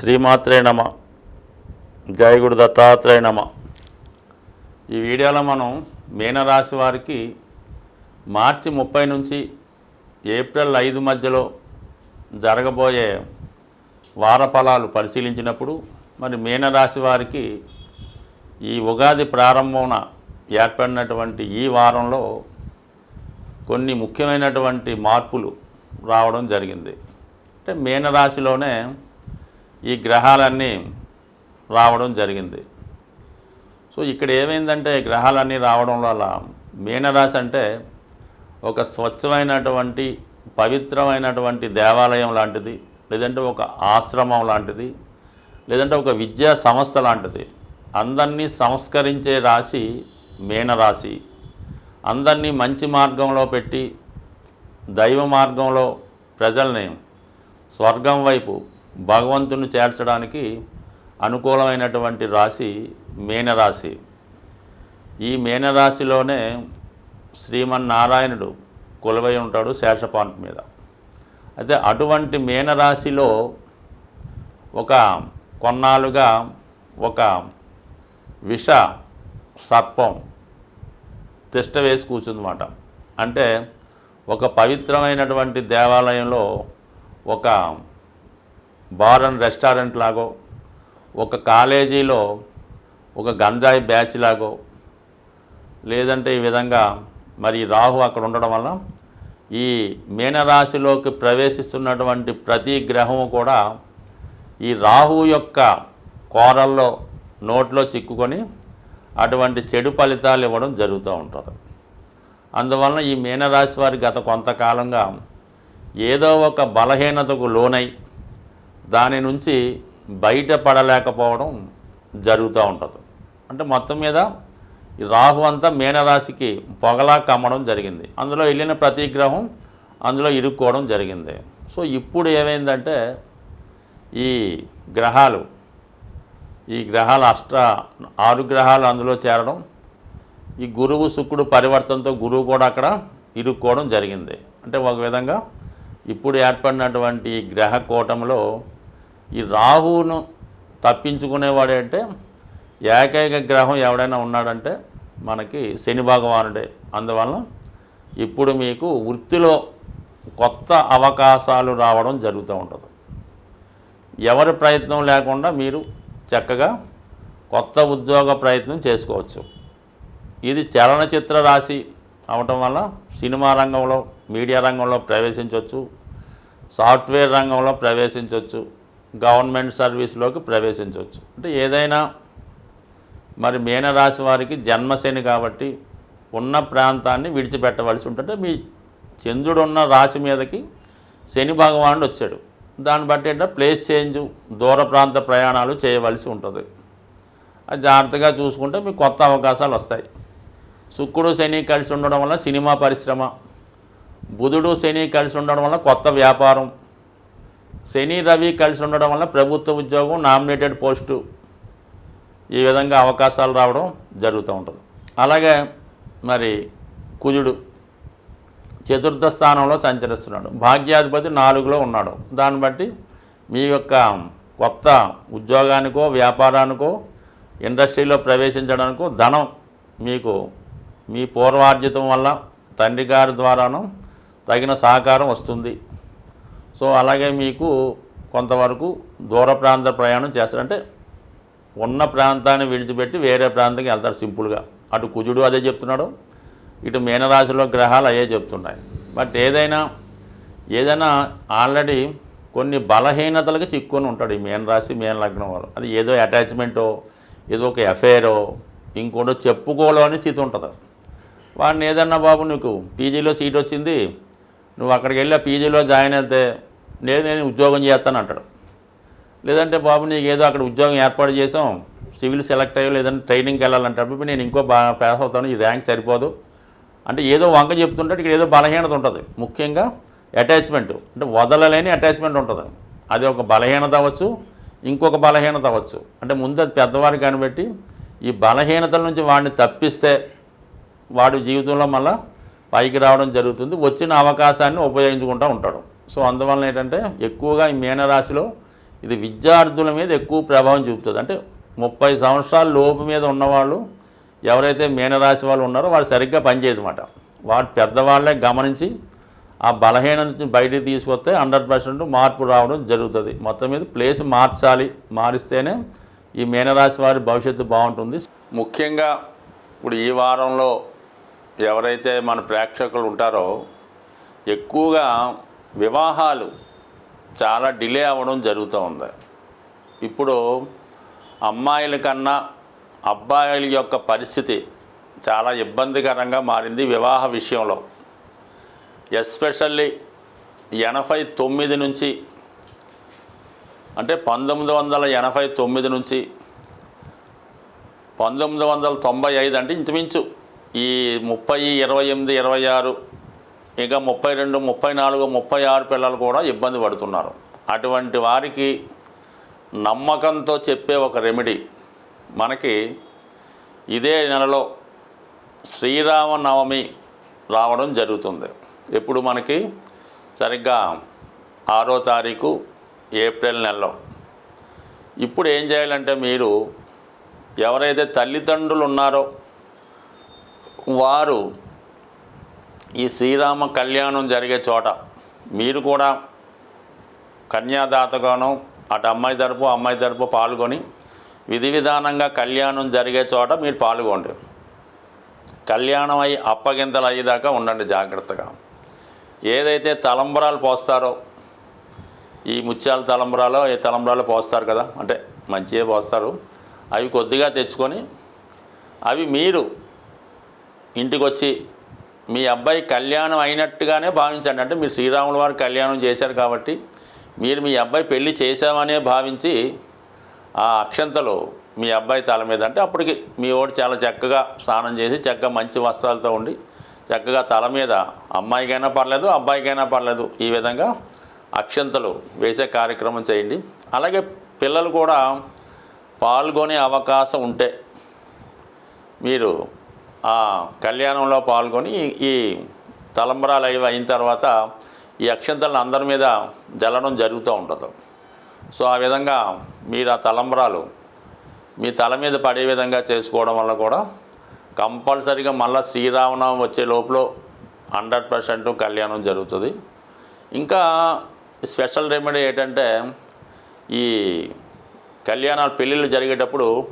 శ్రీమాత్రే నమ. జయగుడు దత్తాత్రేయ నమ. ఈ వీడియోలో మనం మీనరాశి వారికి మార్చి ముప్పై నుంచి ఏప్రిల్ ఐదు మధ్యలో జరగబోయే వార ఫలాలు పరిశీలించినప్పుడు మరి మీనరాశి వారికి ఈ ఉగాది ప్రారంభమున ఏర్పడినటువంటి ఈ వారంలో కొన్ని ముఖ్యమైనటువంటి మార్పులు రావడం జరిగింది. అంటే మీనరాశిలోనే ఈ గ్రహాలన్నీ రావడం జరిగింది. సో ఇక్కడ ఏమైందంటే గ్రహాలన్నీ రావడం వల్ల మీనరాశి అంటే ఒక స్వచ్ఛమైనటువంటి పవిత్రమైనటువంటి దేవాలయం లాంటిది లేదంటే ఒక ఆశ్రమం లాంటిది లేదంటే ఒక విద్యా సంస్థ లాంటిది. అందరినీ సంస్కరించే రాశి మీనరాశి. అందరినీ మంచి మార్గంలో పెట్టి దైవ మార్గంలో ప్రజల్ని స్వర్గం వైపు భగవంతుని చేర్చడానికి అనుకూలమైనటువంటి రాశి మీనరాశి. ఈ మీనరాశిలోనే శ్రీమన్నారాయణుడు కొలువై ఉంటాడు శేషపాంట్ మీద. అయితే అటువంటి మీనరాశిలో ఒక కొన్నాళ్ళుగా ఒక విష సర్పం తిష్ట వేసి కూర్చుందన్నమాట. అంటే ఒక పవిత్రమైనటువంటి దేవాలయంలో ఒక బార్ అండ్ రెస్టారెంట్ లాగో ఒక కాలేజీలో ఒక గంజాయి బ్యాచ్ లాగో లేదంటే ఈ విధంగా మరి రాహు అక్కడ ఉండడం వల్ల ఈ మీనరాశిలోకి ప్రవేశిస్తున్నటువంటి ప్రతి గ్రహము కూడా ఈ రాహు యొక్క కోరల్లో నోట్లో చిక్కుకొని అటువంటి చెడు ఫలితాలు ఇవ్వడం జరుగుతూ ఉంటుంది. అందువలన ఈ మీనరాశి వారి గత కొంతకాలంగా ఏదో ఒక బలహీనతకు లోనై దాని నుంచి బయటపడలేకపోవడం జరుగుతూ ఉంటుంది. అంటే మొత్తం మీద రాహు అంతా మీనరాశికి పొగలా కమ్మడం జరిగింది. అందులో వెళ్ళిన ప్రతి గ్రహం అందులో ఇరుక్కోవడం జరిగింది. సో ఇప్పుడు ఏమైందంటే ఈ గ్రహాలు ఈ గ్రహాలు అష్ట ఆరు గ్రహాలు అందులో చేరడం ఈ గురువు శుక్రుడు పరివర్తనతో గురువు కూడా అక్కడ ఇరుక్కోవడం జరిగింది. అంటే ఒక విధంగా ఇప్పుడు ఏర్పడినటువంటి ఈ గ్రహ కూటమిలో ఈ రాహువును తప్పించుకునేవాడే అంటే ఏకైక గ్రహం ఎవడైనా ఉన్నాడంటే మనకి శని భగవానుడే. అందువల్ల ఇప్పుడు మీకు వృత్తిలో కొత్త అవకాశాలు రావడం జరుగుతూ ఉంటుంది. ఎవరి ప్రయత్నం లేకుండా మీరు చక్కగా కొత్త ఉద్యోగ ప్రయత్నం చేసుకోవచ్చు. ఇది చలనచిత్ర రాశి అవటం వల్ల సినిమా రంగంలో మీడియా రంగంలో ప్రవేశించవచ్చు సాఫ్ట్వేర్ రంగంలో ప్రవేశించవచ్చు గవర్నమెంట్ సర్వీస్లోకి ప్రవేశించవచ్చు. అంటే ఏదైనా మరి మీనరాశి వారికి జన్మశని కాబట్టి ఉన్న ప్రాంతాన్ని విడిచిపెట్టవలసి ఉంటుంది మీ చంద్రుడు ఉన్న రాశి మీదకి శని భగవానుడు వచ్చాడు. దాన్ని బట్టి ఏంటంటే ప్లేస్ చేంజ్ దూర ప్రాంత ప్రయాణాలు చేయవలసి ఉంటుంది. అది జాగ్రత్తగా చూసుకుంటే మీకు కొత్త అవకాశాలు వస్తాయి. శుక్రుడు శని కలిసి ఉండడం వల్ల సినిమా పరిశ్రమ బుధుడు శని కలిసి ఉండడం వల్ల కొత్త వ్యాపారం శని రవి కలిసి ఉండడం వల్ల ప్రభుత్వ ఉద్యోగం నామినేటెడ్ పోస్టు ఈ విధంగా అవకాశాలు రావడం జరుగుతూ ఉంటుంది. అలాగే మరి కుజుడు చతుర్థ స్థానంలో సంచరిస్తున్నాడు. భాగ్యాధిపతి నాలుగులో ఉన్నాడు. దాన్ని బట్టి మీ యొక్క కొత్త ఉద్యోగానికో వ్యాపారానికో ఇండస్ట్రీలో ప్రవేశించడానికో ధనం మీకు మీ పూర్వార్జితం వల్ల తండ్రి గారి ద్వారాను తగిన సహకారం వస్తుంది. సో అలాగే మీకు కొంతవరకు దూర ప్రాంత ప్రయాణం చేస్తారంటే ఉన్న ప్రాంతాన్ని విడిచిపెట్టి వేరే ప్రాంతానికి వెళ్తారు సింపుల్గా. అటు కుజుడు అదే చెప్తున్నాడు ఇటు మీనరాశిలో గ్రహాలు అయ్యే చెప్తున్నాయి. బట్ ఏదైనా ఏదైనా ఆల్రెడీ కొన్ని బలహీనతలకు చిక్కుకొని ఉంటాడు ఈ మీనరాశి మీన లగ్నం వారు. అది ఏదో అటాచ్మెంటో ఏదో ఒక ఎఫైరో ఇంకోటో చెప్పుకోలేని స్థితి ఉంటుంది. వాడిని ఏదన్నా బాబు నీకు పీజీలో సీట్ వచ్చింది నువ్వు అక్కడికి వెళ్ళి పీజీలో జాయిన్ అయితే లేదు నేను ఉద్యోగం చేస్తాను అంటాడు లేదంటే బాబు నీకు ఏదో అక్కడ ఉద్యోగం ఏర్పాటు చేసాం సివిల్ సెలెక్ట్ అయ్యో లేదంటే ట్రైనింగ్కి వెళ్ళాలంటే నేను ఇంకో బాగా పాస్ అవుతాను ఈ ర్యాంక్ సరిపోదు. అంటే ఏదో వంక చెప్తుంటే ఇక్కడ ఏదో బలహీనత ఉంటుంది. ముఖ్యంగా అటాచ్మెంట్ అంటే వదలలేని అటాచ్మెంట్ ఉంటుంది. అది ఒక బలహీనత అవ్వచ్చు ఇంకొక బలహీనత అవ్వచ్చు. అంటే ముందు అది పెద్దవారు కనిపెట్టి ఈ బలహీనతల నుంచి వాడిని తప్పిస్తే వాడి జీవితంలో మళ్ళీ పైకి రావడం జరుగుతుంది. వచ్చిన అవకాశాన్ని ఉపయోగించుకుంటూ ఉంటాడు. సో అందువలన ఏంటంటే ఎక్కువగా ఈ మీనరాశిలో ఇది విద్యార్థుల మీద ఎక్కువ ప్రభావం చూపుతుంది. అంటే ముప్పై సంవత్సరాల లోపు మీద ఉన్నవాళ్ళు ఎవరైతే మీనరాశి వాళ్ళు ఉన్నారో వాళ్ళు సరిగ్గా పనిచేయదన్నమాట. వాడు పెద్దవాళ్ళే గమనించి ఆ బలహీనత నుంచి బయటికి తీసుకొస్తే హండ్రెడ్ పర్సెంట్ మార్పు రావడం జరుగుతుంది. మొత్తం మీద ప్లేస్ మార్చాలి మారిస్తేనే ఈ మీనరాశి వారి భవిష్యత్తు బాగుంటుంది. ముఖ్యంగా ఇప్పుడు ఈ వారంలో ఎవరైతే మన ప్రేక్షకులు ఉంటారో ఎక్కువగా వివాహాలు చాలా డిలే అవ్వడం జరుగుతూ ఉంది. ఇప్పుడు అమ్మాయిల కన్నా అబ్బాయిల యొక్క పరిస్థితి చాలా ఇబ్బందికరంగా మారింది వివాహ విషయంలో. ఎస్పెషల్లీ ఎనభై తొమ్మిది నుంచి అంటే పంతొమ్మిది వందల ఎనభై తొమ్మిది నుంచి పంతొమ్మిది వందల తొంభై ఐదు అంటే ఇంచుమించు ఈ ముప్పై ఇరవై ఎనిమిది ఇరవై ఆరు ఇంకా ముప్పై రెండు ముప్పై నాలుగు ముప్పై ఆరు పిల్లలు కూడా ఇబ్బంది పడుతున్నారు. అటువంటి వారికి నమ్మకంతో చెప్పే ఒక రెమెడీ. మనకి ఇదే నెలలో శ్రీరామనవమి రావడం జరుగుతుంది. ఇప్పుడు మనకి సరిగ్గా ఆరో తారీఖు ఏప్రిల్ నెలలో. ఇప్పుడు ఏం చేయాలంటే మీరు ఎవరైతే తల్లిదండ్రులు ఉన్నారో వారు ఈ శ్రీరామ కళ్యాణం జరిగే చోట మీరు కూడా కన్యాదాతగాను అటు అమ్మాయి తరపు అమ్మాయి తరపు పాల్గొని విధి విధానంగా కళ్యాణం జరిగే చోట మీరు పాల్గొండి. కళ్యాణం అయ్యి అప్పగింతలు అయ్యేదాకా ఉండండి జాగ్రత్తగా. ఏదైతే తలంబరాలు పోస్తారో ఈ ముత్యాల తలంబరాలో ఏ తలంబరాలు పోస్తారు కదా అంటే మంచిగా పోస్తారు. అవి కొద్దిగా తెచ్చుకొని అవి మీరు ఇంటికి వచ్చి మీ అబ్బాయి కళ్యాణం అయినట్టుగానే భావించండి. అంటే మీరు శ్రీరాముల వారు కళ్యాణం చేశారు కాబట్టి మీరు మీ అబ్బాయి పెళ్ళి చేశామనే భావించి ఆ అక్షంతలు మీ అబ్బాయి తల మీద అంటే అప్పటికి మీ ఓడి చాలా చక్కగా స్నానం చేసి చక్కగా మంచి వస్త్రాలతో ఉండి చక్కగా తల మీద అమ్మాయికైనా పర్లేదు అబ్బాయికైనా పర్లేదు ఈ విధంగా అక్షంతలు వేసే కార్యక్రమం చేయండి. అలాగే పిల్లలు కూడా పాల్గొనే అవకాశం ఉంటే మీరు ఆ కళ్యాణంలో పాల్గొని ఈ- తలంబరాలు అవి అయిన తర్వాత ఈ అక్షంతలను అందరి మీద జల్లడం జరుగుతూ ఉంటుంది. సో ఆ విధంగా మీరు ఆ తలంబరాలు మీ తల మీద పడే విధంగా చేసుకోవడం వల్ల కూడా కంపల్సరీగా మళ్ళీ శ్రీరామనవం వచ్చే లోపల హండ్రెడ్ పర్సెంట్ కళ్యాణం జరుగుతుంది. ఇంకా స్పెషల్ రెమెడీ ఏంటంటే ఈ కళ్యాణాలు పెళ్ళిళ్ళు జరిగేటప్పుడు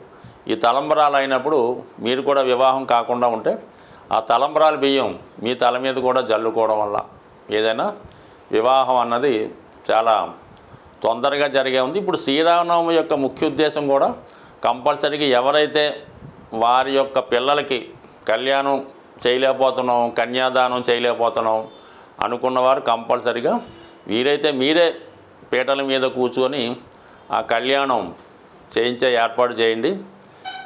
ఈ తలంబరాలు అయినప్పుడు మీరు కూడా వివాహం కాకుండా ఉంటే ఆ తలంబరాల బియ్యం మీ తల మీద కూడా జల్లుకోవడం వల్ల ఏదైనా వివాహం అన్నది చాలా తొందరగా జరిగే ఉంది. ఇప్పుడు శ్రీరామనవమి యొక్క ముఖ్య ఉద్దేశం కూడా కంపల్సరీగా ఎవరైతే వారి యొక్క పిల్లలకి కళ్యాణం చేయలేకపోతున్నాం కన్యాదానం చేయలేకపోతున్నాం అనుకున్నవారు కంపల్సరీగా వీరైతే మీరే పీటల మీద కూర్చొని ఆ కళ్యాణం చేయించే ఏర్పాటు చేయండి.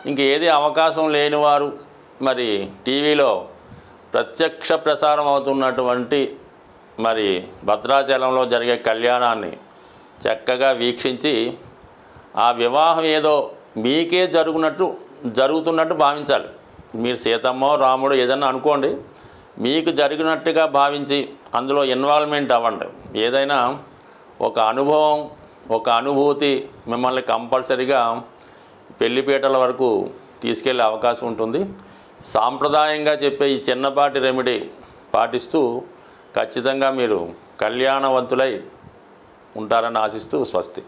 ఇంక ఏది అవకాశం లేనివారు మరి టీవీలో ప్రత్యక్ష ప్రసారం అవుతున్నటువంటి మరి భద్రాచలంలో జరిగే కళ్యాణాన్ని చక్కగా వీక్షించి ఆ వివాహం ఏదో మీకే జరుగునట్టు జరుగుతున్నట్టు భావించాలి. మీరు సీతమ్మో రాముడు ఏదన్నా అనుకోండి మీకు జరిగినట్టుగా భావించి అందులో ఇన్వాల్వ్మెంట్ అవ్వండి. ఏదైనా ఒక అనుభవం ఒక అనుభూతి మిమ్మల్ని కంపల్సరిగా పెళ్ళిపీటల వరకు తీసుకెళ్ళే అవకాశం ఉంటుంది. సాంప్రదాయంగా చెప్పే ఈ చిన్నపాటి రెమెడీ పాటిస్తూ ఖచ్చితంగా మీరు కళ్యాణవంతులై ఉంటారని ఆశిస్తూ స్వస్తి.